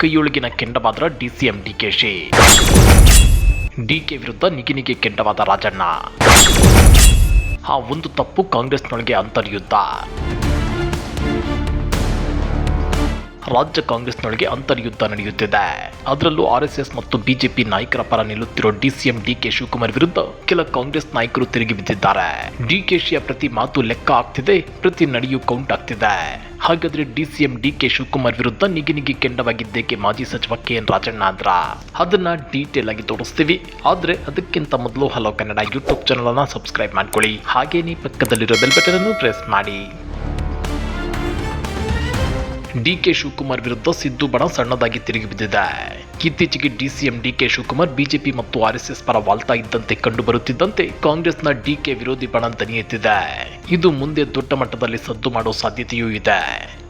ಕೈಯೊಳಗಿನ ಕೆಂಡವಾದ DCM DKShi. DK ವಿರುದ್ಧ ನಿಗಿನಿಗೆ ಕೆಂಡವಾದ ರಾಜಣ್ಣ. ಆ ಒಂದು ತಪ್ಪು ಕಾಂಗ್ರೆಸ್ನೊಳಗೆ ಅಂತರ್ಯುದ್ಧ. ರಾಜ್ಯ ಕಾಂಗ್ರೆಸ್ನೊಳಗೆ ಅಂತರ್ಯುದ್ಧ ನಡೆಯುತ್ತಿದೆ. ಅದರಲ್ಲೂ ಆರ್ಎಸ್ಎಸ್ ಮತ್ತು ಬಿಜೆಪಿ ನಾಯಕರ ಪರ ನಿಲ್ಲುತ್ತಿರೋ ಡಿಸಿಎಂ ಡಿಕೆ ಶಿವಕುಮಾರ್ ವಿರುದ್ಧ ಕೆಲ ಕಾಂಗ್ರೆಸ್ ನಾಯಕರು ತಿರುಗಿ ಬಿದ್ದಿದ್ದಾರೆ. ಡಿಕೆಶಿಯ ಪ್ರತಿ ಮಾತು ಲೆಕ್ಕ ಆಗ್ತಿದೆ, ಪ್ರತಿ ನಡೆಯೂ ಕೌಂಟ್ ಆಗ್ತಿದೆ. ಹಾಗಾದ್ರೆ ಡಿಸಿಎಂ ಡಿಕೆ ಶಿವಕುಮಾರ್ ವಿರುದ್ಧ ನಿಗಿ ನಿಗಿ ಕೆಂಡವಾಗಿದ್ದೇಕೆ ಮಾಜಿ ಸಚಿವ ಕೆ ಎನ್ ರಾಜಣ್ಣ ಅಂದ್ರ ಅದನ್ನ ಡೀಟೇಲ್ ಆಗಿ ತೋರಿಸ್ತೀವಿ. ಆದ್ರೆ ಅದಕ್ಕಿಂತ ಮೊದಲು ಹಲೋ ಕನ್ನಡ ಯೂಟ್ಯೂಬ್ ಚಾನಲ್ ಅನ್ನ ಸಬ್ಸ್ಕ್ರೈಬ್ ಮಾಡ್ಕೊಳ್ಳಿ. ಹಾಗೇನೇ ಪಕ್ಕದಲ್ಲಿರೋ ಬೆಲ್ ಬಟನ್ ಅನ್ನು ಪ್ರೆಸ್ ಮಾಡಿ. ಡಿಕೆ ಶಿವಕುಮಾರ್ ವಿರುದ್ಧ ಸಿದ್ದು ಬಣ ಸಣ್ಣದಾಗಿ ತಿರುಗಿ ಬಿದ್ದಿದೆ. ಇತ್ತೀಚೆಗೆ ಡಿಸಿಎಂ ಡಿಕೆ ಶಿವಕುಮಾರ್, ಬಿಜೆಪಿ ಮತ್ತು ಆರ್ಎಸ್ಎಸ್ ಪರ ವಾಲ್ತಾ ಇದ್ದಂತೆ ಕಂಡು ಬರುತ್ತಿದ್ದಂತೆ ಕಾಂಗ್ರೆಸ್ನ ಡಿಕೆ ವಿರೋಧಿ ಬಣ ದನಿಯೆತ್ತಿದೆ. ಇದು ಮುಂದೆ ದೊಡ್ಡ ಮಟ್ಟದಲ್ಲಿ ಸದ್ದು ಮಾಡೋ ಸಾಧ್ಯತೆಯೂ ಇದೆ.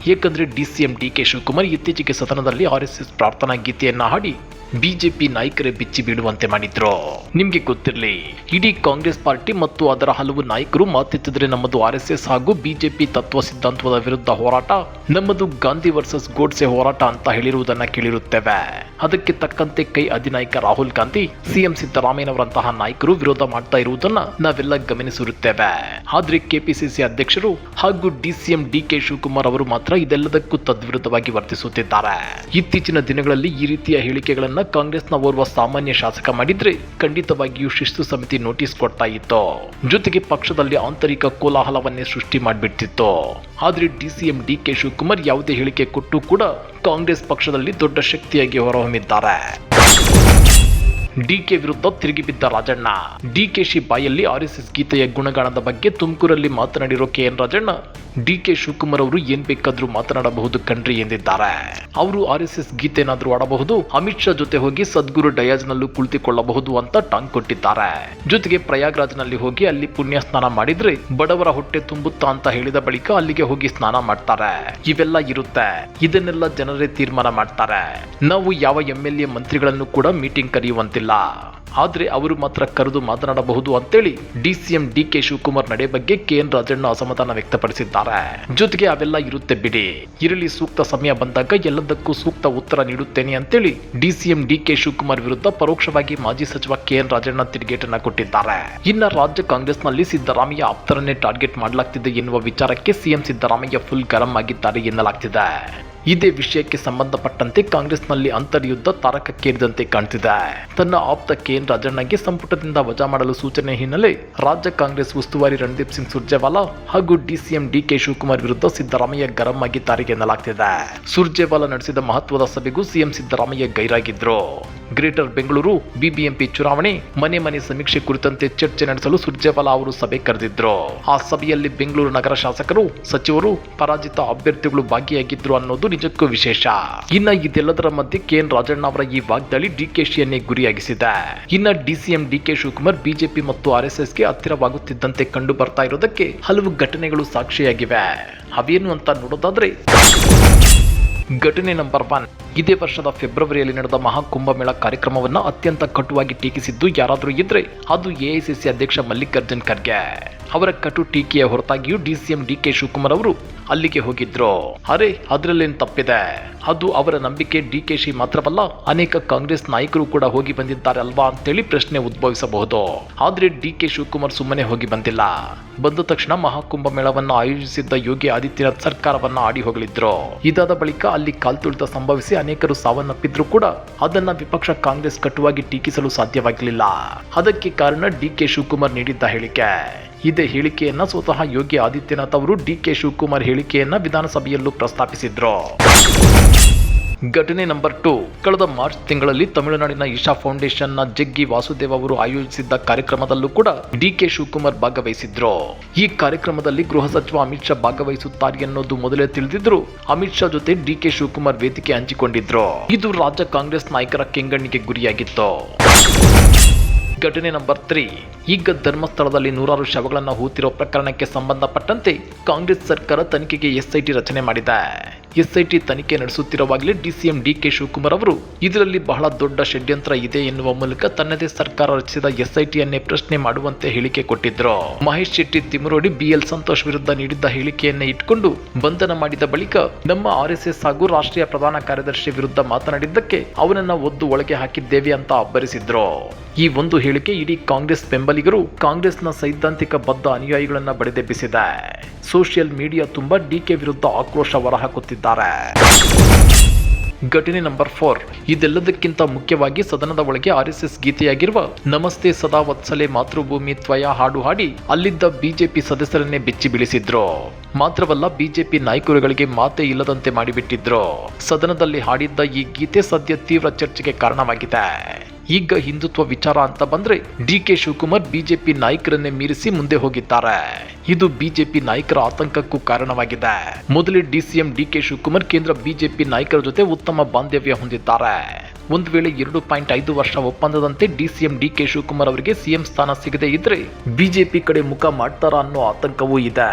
ಏಕೆಂದ್ರೆ ಡಿಸಿಎಂ ಡಿಕೆ ಶಿವಕುಮಾರ್ ಇತ್ತೀಚೆಗೆ ಸದನದಲ್ಲಿ ಆರ್ಎಸ್ಎಸ್ ಪ್ರಾರ್ಥನಾ ಗೀತೆಯನ್ನ ಹಾಡಿ ಬಿಜೆಪಿ ನಾಯಕರೇ ಬಿಚ್ಚಿ ಬೀಳುವಂತೆ ಮಾಡಿದ್ರು? ನಿಮ್ಗೆ ಗೊತ್ತಿರಲಿ, ಇಡೀ ಕಾಂಗ್ರೆಸ್ ಪಾರ್ಟಿ ಮತ್ತು ಅದರ ಹಲವು ನಾಯಕರು ಮಾತೆತ್ತಿದ್ರೆ ನಮ್ಮದು ಆರ್ ಹಾಗೂ ಬಿಜೆಪಿ ತತ್ವ ಸಿದ್ಧಾಂತದ ವಿರುದ್ಧ ಹೋರಾಟ, ನಮ್ಮದು ಗಾಂಧಿ ವರ್ಸಸ್ ಗೋಡ್ಸೆ ಹೋರಾಟ ಅಂತ ಹೇಳಿರುವುದನ್ನ ಕೇಳಿರುತ್ತೇವೆ. ಅದಕ್ಕೆ ತಕ್ಕಂತೆ ಕೈ ಅಧಿನಾಯಕ ರಾಹುಲ್ ಗಾಂಧಿ, ಸಿಎಂ ಸಿದ್ದರಾಮಯ್ಯನವರಂತಹ ನಾಯಕರು ವಿರೋಧ ಮಾಡ್ತಾ ಇರುವುದನ್ನ ನಾವೆಲ್ಲ ಗಮನಿಸಿರುತ್ತೇವೆ. ಆದ್ರೆ ಕೆಪಿಸಿಸಿ ಅಧ್ಯಕ್ಷರು ಹಾಗೂ ಡಿಸಿಎಂ ಡಿಕೆ ಶಿವಕುಮಾರ್ ಅವರು ಮಾತ್ರ ಇದೆಲ್ಲದಕ್ಕೂ ತದ್ವಿರುದ್ಧವಾಗಿ ವರ್ತಿಸುತ್ತಿದ್ದಾರೆ. ಇತ್ತೀಚಿನ ದಿನಗಳಲ್ಲಿ ಈ ರೀತಿಯ ಹೇಳಿಕೆಗಳನ್ನ ಕಾಂಗ್ರೆಸ್ನ ಓರ್ವ ಸಾಮಾನ್ಯ ಶಾಸಕ ಮಾಡಿದ್ರೆ ಖಂಡಿತವಾಗಿಯೂ ಶಿಸ್ತು ಸಮಿತಿ ನೋಟಿಸ್ ಕೊಡ್ತಾ ಇತ್ತು. ಜೊತೆಗೆ ಪಕ್ಷದಲ್ಲಿ ಆಂತರಿಕ ಕೋಲಾಹಲವನ್ನೇ ಸೃಷ್ಟಿ ಮಾಡಿಬಿಡ್ತಿತ್ತು. ಆದ್ರೆ ಡಿಸಿಎಂ ಡಿಕೆ ಶಿವಕುಮಾರ್ ಯಾವುದೇ ಹೇಳಿಕೆ ಕೊಟ್ಟು ಕೂಡ ಕಾಂಗ್ರೆಸ್ ಪಕ್ಷದಲ್ಲಿ ದೊಡ್ಡ ಶಕ್ತಿಯಾಗಿ ಹೊರಹೊಮ್ಮಿದ್ದಾರೆ. ಡಿಕೆ ವಿರುದ್ಧ ತಿರುಗಿಬಿದ್ದ ರಾಜಣ್ಣ. ಡಿಕೆಶಿ ಬಾಯಲ್ಲಿ ಆರ್ಎಸ್ಎಸ್ ಗೀತೆಯ ಗುಣಗಾನದ ಬಗ್ಗೆ ತುಮಕೂರಲ್ಲಿ ಮಾತನಾಡಿರೋ K N Rajanna DK Shivakumar ಅವರು ಏನ್ ಬೇಕಾದ್ರೂ ಮಾತನಾಡಬಹುದು ಕಣ್ರಿ ಎಂದಿದ್ದಾರೆ. ಅವರು ಆರ್ಎಸ್ಎಸ್ ಗೀತೆನಾದ್ರೂ ಆಡಬಹುದು ಅಮಿತ್ ಶಾ ಜೊತೆ ಹೋಗಿ ಸದ್ಗುರು ಡಯಾಜ್ನಲ್ಲೂ ಕುಳಿತುಕೊಳ್ಳಬಹುದು ಅಂತ ಟಾಂಗ್ ಕೊಟ್ಟಿದ್ದಾರೆ. ಜೊತೆಗೆ ಪ್ರಯಾಗ್ರಾಜ್ನಲ್ಲಿ ಹೋಗಿ ಅಲ್ಲಿ ಪುಣ್ಯ ಸ್ನಾನ ಮಾಡಿದ್ರೆ ಬಡವರ ಹೊಟ್ಟೆ ತುಂಬುತ್ತಾ ಅಂತ ಹೇಳಿದ ಬಳಿಕ ಅಲ್ಲಿಗೆ ಹೋಗಿ ಸ್ನಾನ ಮಾಡ್ತಾರೆ. ಇವೆಲ್ಲ ಇರುತ್ತೆ. ಇದನ್ನೆಲ್ಲ ಜನರೇ ತೀರ್ಮಾನ ಮಾಡ್ತಾರೆ. ನಾವು ಯಾವ ಎಂ ಎಲ್ ಎ ಮಂತ್ರಿಗಳನ್ನು ಕೂಡ ಮೀಟಿಂಗ್ ಕರೆಯುವಂತಿಲ್ಲ. ಆದ್ರೆ ಅವರು ಮಾತ್ರ ಕರೆದು ಮಾತನಾಡಬಹುದು ಅಂತೇಳಿ D CM D K Shivakumar ನಡೆ ಬಗ್ಗೆ ಕೆ ಎನ್ ರಾಜಣ್ಣ ಅಸಮಾಧಾನ ವ್ಯಕ್ತಪಡಿಸಿದ್ದಾರೆ. ಜೊತೆಗೆ ಅವೆಲ್ಲ ಇರುತ್ತೆ ಬಿಡಿ. ಇರಲಿ ಸೂಕ್ತ ಸಮಯ ಬಂದಾಗ ಎಲ್ಲದಕ್ಕೂ ಸೂಕ್ತ ಉತ್ತರ ನೀಡುತ್ತೇನೆ ಅಂತೇಳಿ D CM D K Shivakumar ವಿರುದ್ಧ ಪರೋಕ್ಷವಾಗಿ ಮಾಜಿ ಸಚಿವ ಕೆ ಎನ್ ರಾಜಣ್ಣ ತಿರುಗೇಟನ್ನ ಕೊಟ್ಟಿದ್ದಾರೆ. ಇನ್ನ ರಾಜ್ಯ ಕಾಂಗ್ರೆಸ್ನಲ್ಲಿ ಸಿದ್ದರಾಮಯ್ಯ ಆಪ್ತರನ್ನೇ ಟಾರ್ಗೆಟ್ ಮಾಡಲಾಗ್ತಿದೆ ಎನ್ನುವ ವಿಚಾರಕ್ಕೆ ಸಿಎಂ ಸಿದ್ದರಾಮಯ್ಯ ಫುಲ್ ಗರಂ ಆಗಿದ್ದಾರೆ ಎನ್ನಲಾಗ್ತಿದೆ. ಇದೇ ವಿಷಯಕ್ಕೆ ಸಂಬಂಧಪಟ್ಟಂತೆ ಕಾಂಗ್ರೆಸ್ನಲ್ಲಿ ಅಂತರ್ಯುದ್ಧ ತಾರಕಕ್ಕೇರಿದಂತೆ ಕಾಣ್ತಿದೆ. ತನ್ನ ಆಪ್ತ ಕೆ. ಎನ್. ರಾಜಣ್ಣಗೆ ಸಂಪುಟದಿಂದ ವಜಾ ಮಾಡಲು ಸೂಚನೆ ಹಿನ್ನೆಲೆ ರಾಜ್ಯ ಕಾಂಗ್ರೆಸ್ ಉಸ್ತುವಾರಿ ರಣದೀಪ್ ಸಿಂಗ್ ಸುರ್ಜೇವಾಲಾ ಹಾಗೂ ಡಿಸಿಎಂ ಡಿಕೆ ಶಿವಕುಮಾರ್ ವಿರುದ್ಧ ಸಿದ್ದರಾಮಯ್ಯ ಗರಂ ಆಗಿದ್ದಾರೆ ಎನ್ನಲಾಗ್ತಿದೆ ಸುರ್ಜೇವಾಲಾ ನಡೆಸಿದ ಮಹತ್ವದ ಸಭೆಗೂ ಸಿಎಂ ಸಿದ್ದರಾಮಯ್ಯ ಗೈರಾಗಿದ್ರು. ಗ್ರೇಟರ್ ಬೆಂಗಳೂರು ಬಿಬಿಎಂಪಿ ಚುನಾವಣೆ, ಮನೆ ಮನೆ ಸಮೀಕ್ಷೆ ಕುರಿತಂತೆ ಚರ್ಚೆ ನಡೆಸಲು ಸುರ್ಜೇವಾಲಾ ಅವರು ಸಭೆ ಕರೆದಿದ್ರು. ಆ ಸಭೆಯಲ್ಲಿ ಬೆಂಗಳೂರು ನಗರ ಶಾಸಕರು, ಸಚಿವರು, ಪರಾಜಿತ ಅಭ್ಯರ್ಥಿಗಳು ಭಾಗಿಯಾಗಿದ್ರು ಅನ್ನೋದು ನಿಜಕ್ಕೂ ವಿಶೇಷ. ಇನ್ನ ಇದೆಲ್ಲದರ ಮಧ್ಯೆ ಕೆ ಎನ್ ರಾಜಣ್ಣ ಅವರ ಈ ವಾಗ್ದಾಳಿ ಡಿಕೆಶಿಯನ್ನೇ ಗುರಿಯಾಗಿಸಿದೆ. ಇನ್ನ ಡಿಸಿಎಂ ಡಿಕೆ ಶಿವಕುಮಾರ್ ಬಿಜೆಪಿ ಮತ್ತು ಆರ್ಎಸ್ಎಸ್ಗೆ ಹತ್ತಿರವಾಗುತ್ತಿದ್ದಂತೆ ಕಂಡು ಬರ್ತಾ ಇರೋದಕ್ಕೆ ಹಲವು ಘಟನೆಗಳು ಸಾಕ್ಷಿಯಾಗಿವೆ. ಅವೇನು ಅಂತ ನೋಡೋದಾದ್ರೆ ಘಟನೆ ನಂಬರ್ ಒನ್. ಇದೇ ವರ್ಷದ ಫೆಬ್ರವರಿಯಲ್ಲಿ ನಡೆದ ಮಹಾಕುಂಭಮೇಳ ಕಾರ್ಯಕ್ರಮವನ್ನು ಅತ್ಯಂತ ಕಟುವಾಗಿ ಟೀಕಿಸಿದ್ದು ಯಾರಾದರೂ ಇದ್ರೆ ಅದು ಎಐಸಿಸಿ ಅಧ್ಯಕ್ಷ ಮಲ್ಲಿಕಾರ್ಜುನ್ ಖರ್ಗೆ. ಅವರ ಕಟು ಟೀಕೆಯ ಹೊರತಾಗಿಯೂ ಡಿಸಿಎಂ ಡಿಕೆ ಶಿವಕುಮಾರ್ ಅವರು ಅಲ್ಲಿಗೆ ಹೋಗಿದ್ರು? ಅರೆ, ಅದ್ರಲ್ಲೇನ್ ತಪ್ಪಿದೆ? ಅದು ಅವರ ನಂಬಿಕೆ ಡಿಕೆಶಿ ಮಾತ್ರವಲ್ಲ, ಅನೇಕ ಕಾಂಗ್ರೆಸ್ ನಾಯಕರು ಕೂಡ ಹೋಗಿ ಬಂದಿದ್ದಾರೆ ಅಲ್ವಾ ಅಂತೇಳಿ ಪ್ರಶ್ನೆ ಉದ್ಭವಿಸಬಹುದು. ಆದ್ರೆ ಡಿಕೆ ಶಿವಕುಮಾರ್ ಸುಮ್ಮನೆ ಹೋಗಿ ಬಂದಿಲ್ಲ. ಬಂದ ತಕ್ಷಣ ಮಹಾಕುಂಭ ಮೇಳವನ್ನು ಆಯೋಜಿಸಿದ್ದ ಯೋಗಿ ಆದಿತ್ಯನಾಥ್ ಸರ್ಕಾರವನ್ನ ಆಡಿ ಹೋಗಲಿದ್ರು ಇದಾದ ಬಳಿಕ ಅಲ್ಲಿ ಕಾಲ್ತುಳಿತ ಸಂಭವಿಸಿ ಅನೇಕರು ಸಾವನ್ನಪ್ಪಿದ್ರು ಕೂಡ, ಅದನ್ನ ವಿಪಕ್ಷ ಕಾಂಗ್ರೆಸ್ ಕಟುವಾಗಿ ಟೀಕಿಸಲು ಸಾಧ್ಯವಾಗಿಲ್ಲ ಅದಕ್ಕೆ ಕಾರಣ ಡಿ ಕೆ ಶಿವಕುಮಾರ್ ನೀಡಿದ್ದ ಹೇಳಿಕೆ. ಇದೇ ಹೇಳಿಕೆಯನ್ನು ಸ್ವತಃ ಯೋಗಿ ಆದಿತ್ಯನಾಥ್ ಅವರು ಡಿಕೆ ಶಿವಕುಮಾರ್ ಹೇಳಿಕೆಯನ್ನ ವಿಧಾನಸಭೆಯಲ್ಲೂ ಪ್ರಸ್ತಾಪಿಸಿದ್ರು. ಘಟನೆ ನಂಬರ್ ಟು. ಕಳೆದ ಮಾರ್ಚ್ ತಿಂಗಳಲ್ಲಿ ತಮಿಳುನಾಡಿನ ಫೌಂಡೇಶನ್ ಫೌಂಡೇಶನ್ನ ಜಗ್ಗಿ ವಾಸುದೇವ್ ಅವರು ಆಯೋಜಿಸಿದ್ದ ಕಾರ್ಯಕ್ರಮದಲ್ಲೂ ಕೂಡ ಡಿ ಕೆ ಶಿವಕುಮಾರ್ ಭಾಗವಹಿಸಿದ್ರು. ಈ ಕಾರ್ಯಕ್ರಮದಲ್ಲಿ ಗೃಹ ಸಚಿವ ಅಮಿತ್ ಶಾ ಭಾಗವಹಿಸುತ್ತಾರೆ ಅನ್ನೋದು ಮೊದಲೇ ತಿಳಿದಿದ್ರು ಅಮಿತ್ ಶಾ ಜೊತೆ ಡಿಕೆ ಶಿವಕುಮಾರ್ ವೇದಿಕೆ ಹಂಚಿಕೊಂಡಿದ್ರು. ಇದು ರಾಜ್ಯ ಕಾಂಗ್ರೆಸ್ ನಾಯಕರ ಕೆಂಗಣ್ಣಿಗೆ ಗುರಿಯಾಗಿತ್ತು. ಘಟನೆ ನಂಬರ್ ತ್ರೀ. ಈಗ ಧರ್ಮಸ್ಥಳದಲ್ಲಿ ನೂರಾರು ಶವಗಳನ್ನು ಹೂತಿರೋ ಪ್ರಕರಣಕ್ಕೆ ಸಂಬಂಧಪಟ್ಟಂತೆ ಕಾಂಗ್ರೆಸ್ ಸರ್ಕಾರ ತನಿಖೆಗೆ ಎಸ್ಐಟಿ ರಚನೆ ಮಾಡಿದೆ. ಎಸ್ಐಟಿ ತನಿಖೆ ನಡೆಸುತ್ತಿರುವಾಗಲೇ ಡಿಸಿಎಂ ಡಿಕೆ ಶಿವಕುಮಾರ್ ಅವರು, ಇದರಲ್ಲಿ ಬಹಳ ದೊಡ್ಡ ಷಡ್ಯಂತ್ರ ಇದೆ ಎನ್ನುವ ಮೂಲಕ ತನ್ನದೇ ಸರ್ಕಾರ ರಚಿಸಿದ ಎಸ್ಐಟಿಯನ್ನೇ ಪ್ರಶ್ನೆ ಮಾಡುವಂತೆ ಹೇಳಿಕೆ ಕೊಟ್ಟಿದ್ರು. ಮಹೇಶ್ ಶೆಟ್ಟಿ ತಿಮರೋಡಿ ಬಿಎಲ್ ಸಂತೋಷ್ ವಿರುದ್ಧ ನೀಡಿದ್ದ ಹೇಳಿಕೆಯನ್ನೇ ಇಟ್ಕೊಂಡು ಬಂಧನ ಮಾಡಿದ ಬಳಿಕ ನಮ್ಮ ಆರ್ಎಸ್ಎಸ್ ಹಾಗೂ ರಾಷ್ಟ್ರೀಯ ಪ್ರಧಾನ ಕಾರ್ಯದರ್ಶಿ ವಿರುದ್ಧ ಮಾತನಾಡಿದ್ದಕ್ಕೆ ಅವನನ್ನ ಒದ್ದು ಒಳಗೆ ಹಾಕಿದ್ದೇವೆ ಅಂತ ಅಬ್ಬರಿಸಿದ್ರು. ಈ ಒಂದು ಹೇಳಿಕೆ ಇಡೀ ಕಾಂಗ್ರೆಸ್ ಬೆಂಬಲಿಗರು ಕಾಂಗ್ರೆಸ್ನ ಸೈದ್ಧಾಂತಿಕ ಬದ್ಧ ಅನುಯಾಯಿಗಳನ್ನ ಬಡಿದೆಬ್ಬಿಸಿದೆ. ಸೋಷಿಯಲ್ ಮೀಡಿಯಾ ತುಂಬಾ ಡಿಕೆ ವಿರುದ್ಧ ಆಕ್ರೋಶ ಹೊರಹಾಕುತ್ತಿದ್ದಾರೆ ಘಟನೆ ನಂಬರ್ ಫೋರ್ ಇದೆಲ್ಲದಕ್ಕಿಂತ ಮುಖ್ಯವಾಗಿ ಸದನದ ಒಳಗೆ ಆರ್ಎಸ್ಎಸ್ ಗೀತೆಯಾಗಿರುವ ನಮಸ್ತೆ ಸದಾ ವತ್ಸಲೆ ಮಾತೃಭೂಮಿ ತ್ವಯ ಹಾಡು ಹಾಡಿ ಅಲ್ಲಿದ್ದ ಬಿಜೆಪಿ ಸದಸ್ಯರನ್ನೇ ಬೆಚ್ಚಿ ಬೀಳಿಸಿದ್ರು. ಮಾತ್ರವಲ್ಲ ಬಿಜೆಪಿ ನಾಯಕರುಗಳಿಗೆ ಮಾತೇ ಇಲ್ಲದಂತೆ ಮಾಡಿಬಿಟ್ಟಿದ್ರು. ಸದನದಲ್ಲಿ ಹಾಡಿದ್ದ ಈ ಗೀತೆ ಸದ್ಯ ತೀವ್ರ ಚರ್ಚೆಗೆ ಕಾರಣವಾಗಿದೆ. ಈಗ ಹಿಂದುತ್ವ ವಿಚಾರ ಅಂತ ಬಂದ್ರೆ ಡಿ ಕೆ ಶಿವಕುಮಾರ್ ಬಿಜೆಪಿ ನಾಯಕರನ್ನೇ ಮೀರಿಸಿ ಮುಂದೆ ಹೋಗಿದ್ದಾರೆ. ಇದು ಬಿಜೆಪಿ ನಾಯಕರ ಆತಂಕಕ್ಕೂ ಕಾರಣವಾಗಿದೆ. ಮೊದಲೇ ಡಿಸಿಎಂ ಡಿ ಕೆ ಶಿವಕುಮಾರ್ ಕೇಂದ್ರ ಬಿಜೆಪಿ ನಾಯಕರ ಜೊತೆ ಉತ್ತಮ ಬಾಂಧವ್ಯ ಹೊಂದಿದ್ದಾರೆ. ಒಂದು ವೇಳೆ ಎರಡು ಪಾಯಿಂಟ್ ಐದು ವರ್ಷ ಒಪ್ಪಂದದಂತೆ ಡಿಸಿಎಂ ಡಿ ಕೆ ಶಿವಕುಮಾರ್ ಅವರಿಗೆ ಸಿಎಂ ಸ್ಥಾನ ಸಿಗದೇ ಇದ್ರೆ ಬಿಜೆಪಿ ಕಡೆ ಮುಖ ಮಾಡ್ತಾರಾ ಅನ್ನೋ ಆತಂಕವೂ ಇದೆ.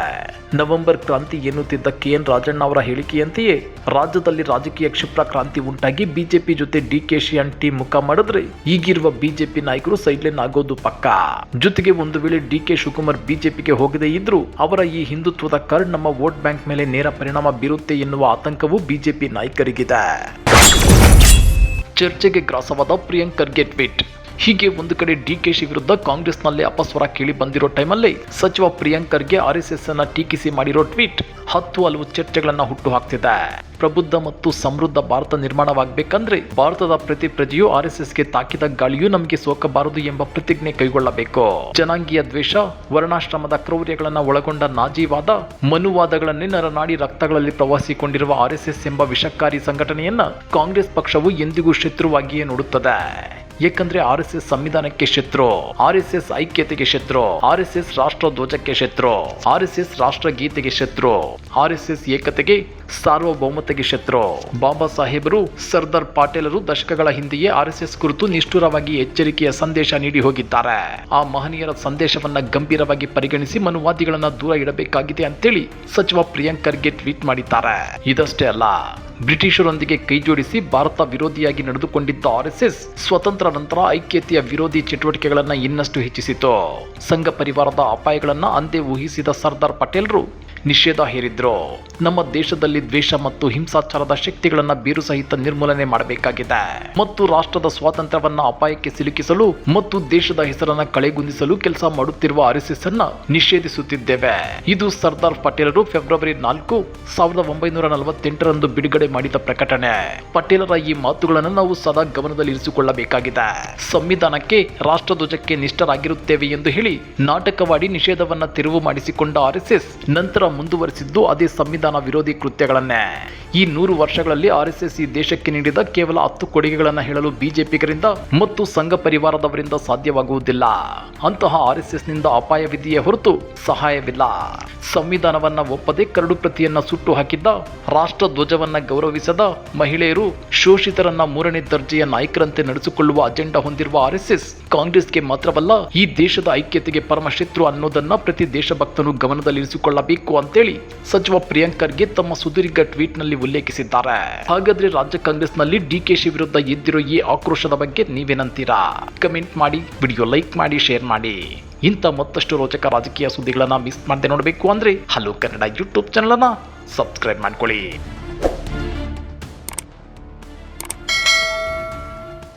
ನವೆಂಬರ್ ಕ್ರಾಂತಿ ಎನ್ನುತ್ತಿದ್ದ ಕೆ ಎನ್ ರಾಜಣ್ಣ ಅವರ ಹೇಳಿಕೆಯಂತೆಯೇ ರಾಜ್ಯದಲ್ಲಿ ರಾಜಕೀಯ ಕ್ಷಿಪ್ರ ಕ್ರಾಂತಿ ಉಂಟಾಗಿ ಬಿಜೆಪಿ ಜೊತೆ ಡಿಕೆಶಿ ಅಂಡ್ ಟೀಮ್ ಮುಖ ಮಾಡಿದ್ರೆ ಈಗಿರುವ ಬಿಜೆಪಿ ನಾಯಕರು ಸೈಡ್ಲೈನ್ ಆಗೋದು ಪಕ್ಕ. ಜೊತೆಗೆ ಒಂದು ವೇಳೆ ಡಿ ಕೆ ಶಿವಕುಮಾರ್ ಬಿಜೆಪಿಗೆ ಹೋಗದೇ ಇದ್ರೂ ಅವರ ಈ ಹಿಂದುತ್ವದ ಕರ್ಡ್ ನಮ್ಮ ವೋಟ್ ಬ್ಯಾಂಕ್ ಮೇಲೆ ನೇರ ಪರಿಣಾಮ ಬೀರುತ್ತೆ ಎನ್ನುವ ಆತಂಕವೂ ಬಿಜೆಪಿ ನಾಯಕರಿಗಿದೆ. ಚರ್ಚೆಗೆ ಗ್ರಾಸವಾದ ಪ್ರಿಯಾಂಕ್ ಖರ್ಗೆ ಟ್ವೀಟ್ ಹೀಗೆ ಒಂದು ಕಡೆ ಡಿಕೆಶಿ ವಿರುದ್ಧ ಕಾಂಗ್ರೆಸ್ನಲ್ಲಿ ಅಪಸ್ವರ ಕೇಳಿ ಬಂದಿರೋ ಟೈಮಲ್ಲಿ ಸಚಿವ ಪ್ರಿಯಾಂಕರ್ಗೆ ಆರ್ಎಸ್ಎಸ್ ಅನ್ನ ಟೀಕಿಸಿ ಮಾಡಿರೋ ಟ್ವೀಟ್ ಹತ್ತು ಹಲವು ಚರ್ಚೆಗಳನ್ನ ಹುಟ್ಟು ಹಾಕ್ತಿದೆ ಪ್ರಬುದ್ಧ ಮತ್ತು ಸಮೃದ್ಧ ಭಾರತ ನಿರ್ಮಾಣವಾಗಬೇಕಂದ್ರೆ ಭಾರತದ ಪ್ರತಿ ಪ್ರಜೆಯು ಆರ್ಎಸ್ಎಸ್ಗೆ ತಾಕಿದ ಗಾಳಿಯೂ ನಮಗೆ ಸೋಕಬಾರದು ಎಂಬ ಪ್ರತಿಜ್ಞೆ ಕೈಗೊಳ್ಳಬೇಕು. ಜನಾಂಗೀಯ ದ್ವೇಷ, ವರ್ಣಾಶ್ರಮದ ಕ್ರೌರ್ಯಗಳನ್ನ ಒಳಗೊಂಡ ನಾಜಿವಾದ, ಮನುವಾದಗಳನ್ನೇ ನರನಾಡಿ ರಕ್ತಗಳಲ್ಲಿ ಪ್ರವಾಸಿಕೊಂಡಿರುವ ಆರ್ಎಸ್ಎಸ್ ಎಂಬ ವಿಷಕಾರಿ ಸಂಘಟನೆಯನ್ನ ಕಾಂಗ್ರೆಸ್ ಪಕ್ಷವು ಎಂದಿಗೂ ಶತ್ರುವಾಗಿಯೇ ನೋಡುತ್ತದೆ. ಏಕೆಂದ್ರೆ ಆರ್ ಎಸ್ ಎಸ್ ಸಂವಿಧಾನಕ್ಕೆ ಶತ್ರು, ಆರ್ ಎಸ್ ಎಸ್ ಐಕ್ಯತೆಗೆ ಶತ್ರು, ಆರ್ ಎಸ್ ಎಸ್ ರಾಷ್ಟ್ರ ಧ್ವಜಕ್ಕೆ ಶತ್ರು, ಆರ್ ಎಸ್ ಎಸ್ ರಾಷ್ಟ್ರ ಗೀತೆಗೆ ಶತ್ರು, ಆರ್ ಎಸ್ ಎಸ್ ಏಕತೆಗೆ ಸಾರ್ವಭೌಮತೆಗೆ ಶತ್ರು. ಬಾಬಾ ಸಾಹೇಬರು ಸರ್ದಾರ್ ಪಾಟೇಲರು ದಶಕಗಳ ಹಿಂದೆಯೇ ಆರ್ ಎಸ್ ಎಸ್ ಕುರಿತು ನಿಷ್ಠುರವಾಗಿ ಎಚ್ಚರಿಕೆಯ ಸಂದೇಶ ನೀಡಿ ಹೋಗಿದ್ದಾರೆ. ಆ ಮಹನೀಯರ ಸಂದೇಶವನ್ನ ಗಂಭೀರವಾಗಿ ಪರಿಗಣಿಸಿ ಮನುವಾದಿಗಳನ್ನ ದೂರ ಇಡಬೇಕಾಗಿದೆ ಅಂತೇಳಿ ಸಚಿವ ಪ್ರಿಯಾಂಕ್ ಖರ್ಗೆ ಟ್ವೀಟ್ ಮಾಡಿದ್ದಾರೆ. ಇದಷ್ಟೇ ಅಲ್ಲ ಬ್ರಿಟಿಷರೊಂದಿಗೆ ಕೈಜೋಡಿಸಿ ಭಾರತ ವಿರೋಧಿಯಾಗಿ ನಡೆದುಕೊಂಡಿದ್ದ ಆರ್ಎಸ್ಎಸ್ ಸ್ವತಂತ್ರ ನಂತರ ಐಕ್ಯತೆಯ ವಿರೋಧಿ ಚಟುವಟಿಕೆಗಳನ್ನು ಇನ್ನಷ್ಟು ಹೆಚ್ಚಿಸಿತು. ಸಂಘ ಪರಿವಾರದ ಅಪಾಯಗಳನ್ನು ಅಂದೇ ಊಹಿಸಿದ ಸರ್ದಾರ್ ಪಟೇಲ್ರು ನಿಷೇಧ ಹೇರಿದ್ರು? ನಮ್ಮ ದೇಶದಲ್ಲಿ ದ್ವೇಷ ಮತ್ತು ಹಿಂಸಾಚಾರದ ಶಕ್ತಿಗಳನ್ನ ಬೇರು ಸಹಿತ ನಿರ್ಮೂಲನೆ ಮಾಡಬೇಕಾಗಿದೆ. ಮತ್ತು ರಾಷ್ಟ್ರದ ಸ್ವಾತಂತ್ರ್ಯವನ್ನ ಅಪಾಯಕ್ಕೆ ಸಿಲುಕಿಸಲು ಮತ್ತು ದೇಶದ ಹೆಸರನ್ನ ಕಳೆಗುಂದಿಸಲು ಕೆಲಸ ಮಾಡುತ್ತಿರುವ ಆರ್ಎಸ್ಎಸ್ ಅನ್ನ ನಿಷೇಧಿಸುತ್ತಿದ್ದೇವೆ. ಇದು ಸರ್ದಾರ್ ಪಟೇಲರು ಫೆಬ್ರವರಿ ನಾಲ್ಕು, ಸಾವಿರದ ಒಂಬೈನೂರ ನಲವತ್ತೆಂಟರಂದು ಬಿಡುಗಡೆ ಮಾಡಿದ ಪ್ರಕಟಣೆ. ಪಟೇಲರ ಈ ಮಾತುಗಳನ್ನು ನಾವು ಸದಾ ಗಮನದಲ್ಲಿ ಇರಿಸಿಕೊಳ್ಳಬೇಕಾಗಿದೆ. ಸಂವಿಧಾನಕ್ಕೆ ರಾಷ್ಟ್ರಧ್ವಜಕ್ಕೆ ನಿಷ್ಠರಾಗಿರುತ್ತೇವೆ ಎಂದು ಹೇಳಿ ನಾಟಕವಾಡಿ ನಿಷೇಧವನ್ನ ತೆರವು ಮಾಡಿಸಿಕೊಂಡ ಆರ್ಎಸ್ಎಸ್, ನಂತರ ಮುಂದುವರಿಸಿದ್ದು ಅದೇ ಸಂವಿಧಾನ ವಿರೋಧಿ ಕೃತ್ಯಗಳನ್ನೇ. ಈ ನೂರು ವರ್ಷಗಳಲ್ಲಿ ಆರ್ಎಸ್ಎಸ್ ಈ ದೇಶಕ್ಕೆ ನೀಡಿದ ಕೇವಲ ಹತ್ತು ಕೊಡುಗೆಗಳನ್ನು ಹೇಳಲು ಬಿಜೆಪಿಗರಿಂದ ಮತ್ತು ಸಂಘ ಪರಿವಾರದವರಿಂದ ಸಾಧ್ಯವಾಗುವುದಿಲ್ಲ. ಅಂತಹ ಆರ್ಎಸ್ಎಸ್ನಿಂದ ಅಪಾಯವಿದೆಯೇ ಹೊರತು ಸಹಾಯವಿಲ್ಲ. ಸಂವಿಧಾನವನ್ನ ಒಪ್ಪದೆ ಕರಡು ಪ್ರತಿಯನ್ನ ಸುಟ್ಟು ಹಾಕಿದ್ದ ರಾಷ್ಟ್ರ ಧ್ವಜವನ್ನ ಗೌರವಿಸದ ಮಹಿಳೆಯರು ಶೋಷಿತರನ್ನ ಮೂರನೇ ದರ್ಜೆಯ ನಾಯಕರಂತೆ ನಡೆಸಿಕೊಳ್ಳುವ ಅಜೆಂಡಾ ಹೊಂದಿರುವ ಆರ್ಎಸ್ಎಸ್ ಕಾಂಗ್ರೆಸ್ಗೆ ಮಾತ್ರವಲ್ಲ, ಈ ದೇಶದ ಐಕ್ಯತೆಗೆ ಪರಮ ಶತ್ರು ಅನ್ನೋದನ್ನ ಪ್ರತಿ ದೇಶಭಕ್ತನು ಗಮನದಲ್ಲಿರಿಸಿಕೊಳ್ಳಬೇಕು ಅಂತೇಳಿ ಸಚಿವ ಪ್ರಿಯಾಂಕರ್ಗೆ ತಮ್ಮ ಸುದೀರ್ಘ ಟ್ವೀಟ್ನಲ್ಲಿ ಉಲ್ಲೇಖಿಸಿದ್ದಾರೆ. ಹಾಗಾದ್ರೆ ರಾಜ್ಯ ಕಾಂಗ್ರೆಸ್ನಲ್ಲಿ ಡಿಕೆಶಿ ವಿರುದ್ಧ ಎದ್ದಿರೋ ಈ ಆಕ್ರೋಶದ ಬಗ್ಗೆ ನೀವೇನಂತೀರಾ? ಕಮೆಂಟ್ ಮಾಡಿ, ವಿಡಿಯೋ ಲೈಕ್ ಮಾಡಿ, ಶೇರ್ ಮಾಡಿ. ಇಂಥ ಮತ್ತಷ್ಟು ರೋಚಕ ರಾಜಕೀಯ ಸುದ್ದಿಗಳನ್ನ ಮಿಸ್ ಮಾಡದೆ ನೋಡಬೇಕು ಅಂದ್ರೆ ಹಲೋ ಕನ್ನಡ ಯೂಟ್ಯೂಬ್ ಚಾನಲ್ ಅನ್ನ ಸಬ್ಸ್ಕ್ರೈಬ್ ಮಾಡ್ಕೊಳ್ಳಿ.